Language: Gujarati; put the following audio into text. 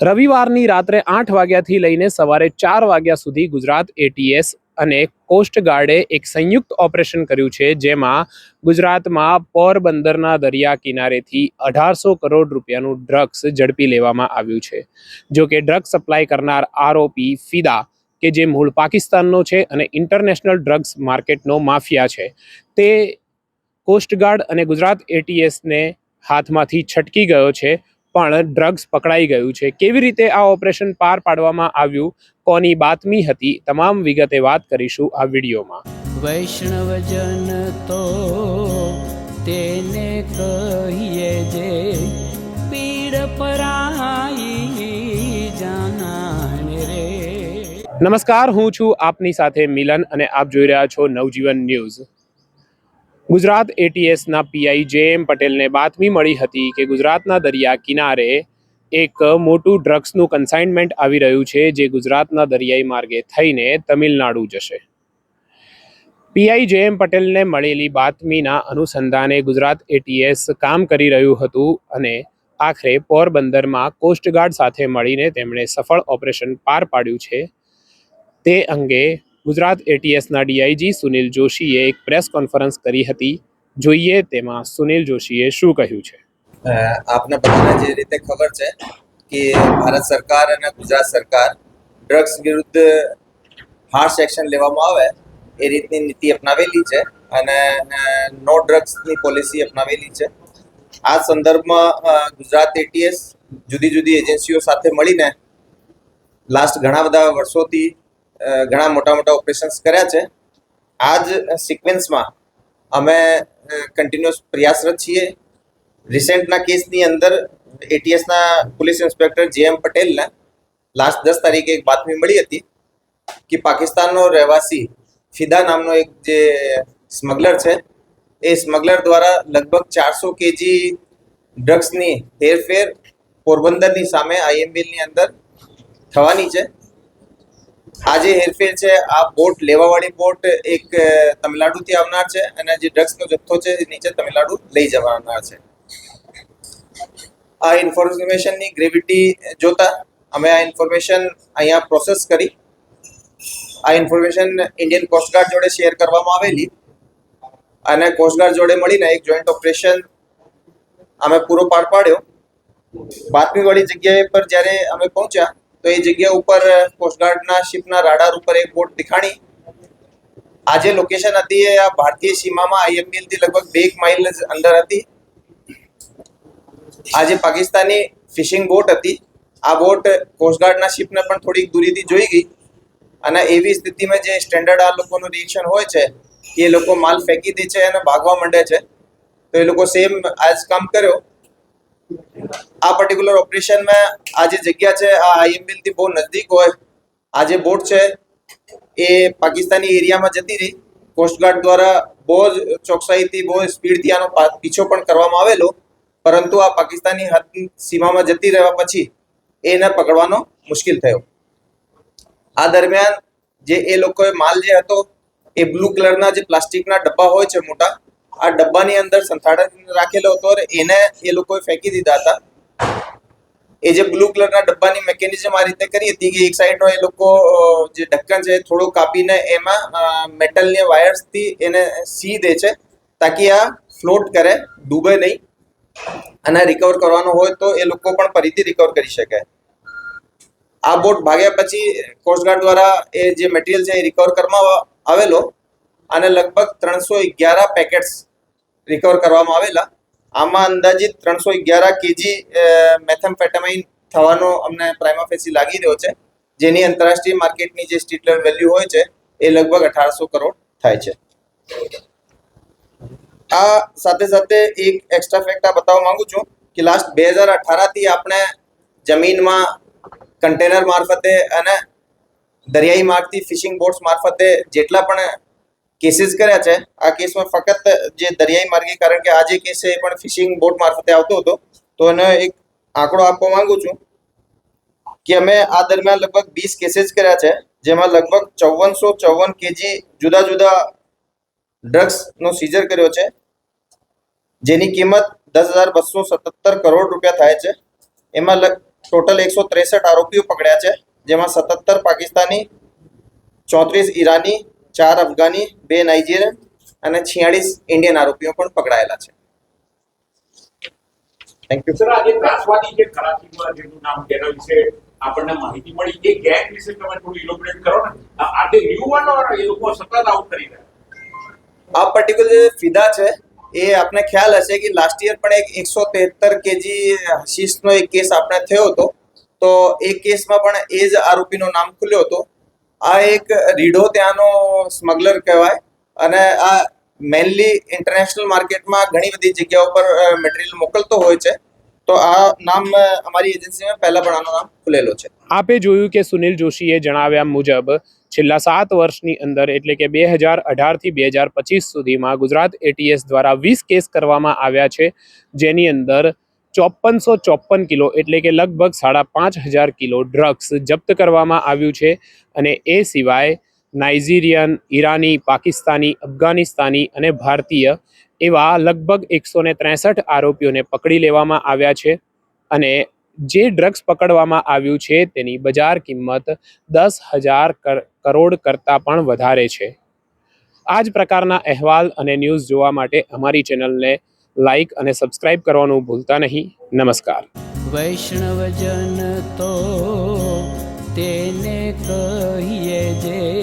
રવિવારની રાત્રે આઠ વાગ્યાથી લઈને સવારે ચાર વાગ્યા સુધી ગુજરાત એટીએસ અને કોસ્ટગાર્ડે એક સંયુક્ત ઓપરેશન કર્યું છે, જેમાં ગુજરાતમાં પોરબંદરના દરિયા કિનારેથી અઢારસો કરોડ રૂપિયાનું ડ્રગ્સ ઝડપી લેવામાં આવ્યું છે. જો કે ડ્રગ્સ સપ્લાય કરનાર આરોપી ફિદા, કે જે મૂળ પાકિસ્તાનનો છે અને ઇન્ટરનેશનલ ડ્રગ્સ માર્કેટનો માફિયા છે, તે કોસ્ટગાર્ડ અને ગુજરાત એટીએસને હાથમાંથી છટકી ગયો છે. પણ ડ્રગ્સ પકડાઈ ગયું છે. કેવી રીતે આ ઓપરેશન પાર પાડવામાં આવ્યું? કોની બાતમી હતી? તમામ વિગતે વાત કરીશું આ વિડીયોમાં. વૈષ્ણવજન તો તેને કહીએ જે પીડ પરાઈ નમસ્કાર હું છું આપની સાથે મિલન અને આપ જોઈ રહ્યા છો નવજીવન ન્યૂઝ. ગુજરાત એટીએસના પીઆઈ જે એમ પટેલને બાતમી મળી હતી કે ગુજરાતના દરિયા કિનારે એક મોટું ડ્રગ્સનું કન્સાઇનમેન્ટ આવી રહ્યું છે, જે ગુજરાતના દરિયાઈ માર્ગે થઈને તમિલનાડુ જશે. પીઆઈ જે એમ પટેલને મળેલી બાતમીના અનુસંધાને ગુજરાત એટીએસ કામ કરી રહ્યું હતું અને આખરે પોરબંદરમાં કોસ્ટગાર્ડ સાથે મળીને તેમણે સફળ ઓપરેશન પાર પાડ્યું છે. તે અંગે ગુજરાત એટીએસના ડીઆઈજી સુનિલ જોશીએ એક પ્રેસ કોન્ફરન્સ કરી હતી. જોઈએ તેમાં સુનિલ જોશીએ શું કહ્યું છે? આપને બધાને જે રીતે ખબર છે કે ભારત સરકાર અને ગુજરાત સરકાર ડ્રગ્સ વિરુદ્ધ હાર્શ એક્શન લેવામાં આવે, એ રીતની નીતિ અપનાવેલી છે અને નો ડ્રગ્સની પોલિસી અપનાવેલી છે. આ સંદર્ભમાં ગુજરાત એટીએસ જુદી જુદી એજન્સીઓ સાથે મળીને લાસ્ટ ઘણા બધા વર્ષોથી ઘણા મોટા મોટા ઓપરેશન્સ કર્યા છે. આ જ સિક્વન્સમાં અમે કન્ટિન્યુઅસ પ્રયાસરત છીએ. રિસેન્ટના કેસની અંદર એટીએસના પોલીસ ઇન્સ્પેક્ટર જે એમ પટેલને લાસ્ટ દસ તારીખે એક બાતમી મળી હતી કે પાકિસ્તાનનો રહેવાસી ફિદા નામનો એક જે સ્મગલર છે, એ સ્મગલર દ્વારા લગભગ ચારસો કેજી ડ્રગ્સની હેરફેર પોરબંદરની સામે આઈએમબીલની અંદર થવાની છે. આ જે હેરફેર છે, આ બોટ લેવાવાળી બોટ એક તમિલનાડુથી આવનાર છે અને જે ડ્રગ્સનો જથ્થો છે, એ નીચે તમિલનાડુ લઈ જવાના છે. આ ઇન્ફોર્મેશનની ગ્રેવિટી જોતા અમે આ ઇન્ફોર્મેશન અહીંયા પ્રોસેસ કરી. આ ઇન્ફોર્મેશન ઇન્ડિયન કોસ્ટગાર્ડ જોડે શેર કરવામાં આવેલી અને કોસ્ટગાર્ડ જોડે મળીને એક જોઈન્ટ ઓપરેશન અમે પૂરો પાડ પાડ્યો. બાતમીવાળી જગ્યાએ પર જ્યારે અમે પહોંચ્યા તો એ જગ્યા ઉપર કોસ્ટગાર્ડના શિપના રાડાર ઉપર એક બોટ દેખાણી. આજે લોકેશન હતી એ આ ભારતીય સીમામાં આઈએમબીએલથી લગભગ બે માઇલ અંદર હતી. આજે પાકિસ્તાની ફિશિંગ બોટ હતી. આ બોટ કોસ્ટગાર્ડના શિપને પણ થોડીક દૂરીથી જોઈ ગઈ. અને એવી સ્થિતિમાં જે સ્ટેન્ડર્ડ આ લોકોનું રિએક્શન હોય છે, એ લોકો માલ ફેંકી દે છે અને ભાગવા માંડે છે. તો એ લોકો સેમ આજ કામ કર્યો. આ પર્ટિક્યુલર ઓપરેશનમાં આ જે જગ્યા છે, આ આઈએમબીએલથી બહુ નજીક હોય. આ જે બોટ છે, એ પાકિસ્તાની એરિયામાં જતી રહી. કોસ્ટગાર્ડ દ્વારા બહુ જ ચોકસાઈથી, બહુ સ્પીડથી આનો પીછો પણ કરવામાં આવેલો. પરંતુ આ પાકિસ્તાની હદ સીમામાં જતી રહેવા પછી એને પકડવાનો મુશ્કેલ થયો. આ દરમિયાન જે એ લોકોએ માલ જે હતો, એ બ્લુ કલરના જે પ્લાસ્ટિકના ડબ્બા હોય છે મોટા આ ડબ્બાની અંદર સંથાળા રાખેલો હતો એને એ લોકોએ ફેંકી દીધા હતા. એ જે બ્લુ કલરના ડબ્બાની મેકેનિઝમ આ રીતે કરી હતી કે એક સાઈડનો એ લોકો જે ઢક્કન છે થોડું કાપીને એમાં મેટલની વાયર્સથી એને સી દે છે તાકી આ ફ્લોટ કરે, ડૂબે નહીં. અને રિકવર કરવાનો હોય તો એ લોકો પણ ફરીથી રિકવર કરી શકે. આ બોટ ભાગ્યા પછી કોસ્ટગાર્ડ દ્વારા એ જે મટીરિયલ છે એ રિકવર કરવામાં આવેલો અને લગભગ ત્રણસો અગિયાર પેકેટ્સ રિકવર કરવામાં આવેલા. આમાં અંદાજિત ત્રણસો અગિયાર કેજી મેથેમ્ફેટામાઇન થવાનો અમને પ્રાઇમા ફેસી લાગી રહ્યો છે. જેની આંતરરાષ્ટ્રીય માર્કેટની જે સ્ટ્રીટ લેવલ વેલ્યુ હોય છે, એ લગભગ અઢારસો કરોડ થાય છે. આ સાથે સાથે એક એક્સ્ટ્રા ફેક્ટ આ બતાવવા માંગુ છું કે લાસ્ટ બે હજાર અઠારથી આપણે જમીનમાં કન્ટેનર મારફતે અને દરિયાઈ માર્ગથી ફિશિંગ બોટ્સ મારફતે જેટલા પણ કેસીસ કર્યા છે. આ કેસમાં ફક્ત જે દરિયાઈ માર્ગે, કારણ કે આ જે કેસ છે એ પણ ફિશિંગ બોટ મારફતે આવતો હતો, તો એનો એક આંકડો આપવા માંગુ છું કે અમે આ દરમિયાન લગભગ વીસ કેસીસ કર્યા છે, જેમાં લગભગ ચૌવનસો ચૌવન કેજી જુદા જુદા ડ્રગ્સનો સીઝર કર્યો છે, જેની કિંમત દસ હજાર બસો સત્તર કરોડ રૂપિયા થાય છે. એમાં ટોટલ એકસો ત્રેસઠ આરોપીઓ પકડ્યા છે, જેમાં સત્તર પાકિસ્તાની, ચોત્રીસ ઈરાની ચાર અફઘાની બે નાઇજીરિયન અને છિયાળીસ ઇન્ડિયન આરોપીઓ પણ પકડાયેલા છે. થેન્ક યુ સર આજે ત્રાસવાદી જે કરાચીમાં જેનું નામ તેના છે આપણને માહિતી મળી. એ ગેંગ વિશે તમે થોડું ઇલોબરેટ કરો ને. આ જે યુવાનો એ લોકો સતત આઉટ કરી રહ્યા આ પર્ટિક્યુલર જે ફિદા છે એ આપને ખ્યાલ હશે કે લાસ્ટ યર પણ એક એકસો તેતર કેજી હશીશનો એક કેસ આપણે થયો હતો. તો એ કેસમાં પણ એ જ આરોપીનું નામ ખુલ્યો હતો. આ એક રીઢો ત્યાંનો સ્મગલર કહેવાય અને આ મેનલી ઇન્ટરનેશનલ માર્કેટમાં ઘણી બધી જગ્યાઓ પર મટીરિયલ મોકલતો હોય છે. તો આ નામ અમારી એજન્સીમાં પહેલા પણ આનું નામ ખુલેલો છે. આપે જોયું કે સુનિલ જોશીએ જણાવ્યા મુજબ, છેલ્લા સાત વર્ષની અંદર એટલે કે બે હજાર અઢારથી બે હજાર પચીસ સુધીમાં ગુજરાત એટીએસ દ્વારા વીસ કેસ કરવામાં આવ્યા છે. જેની અંદર ચોપનસો ચોપન કિલો એટલે કે લગભગ સાડા પાંચ હજાર કિલો ડ્રગ્સ જપ્ત કરવામાં આવ્યું છે અને એ સિવાય નાઇજીરિયન, ઈરાની, પાકિસ્તાની, અફઘાનિસ્તાની અને ભારતીય એવા લગભગ એકસો ને ત્રેસઠ આરોપીઓને પકડી લેવામાં આવ્યા છે અને જે ડ્રગ્સ પકડવામાં આવ્યું છે તેની બજાર કિંમત દસ હજાર કર- કરોડ કરતાં પણ વધારે છે. આ જ પ્રકારના અહેવાલ અને ન્યૂઝ જોવા માટે અમારી ચેનલને લાઈક અને સબસ્ક્રાઇબ કરવાનું ભૂલતા નહીં. નમસ્કાર. વૈષ્ણવજન તો તેને કહીએ જે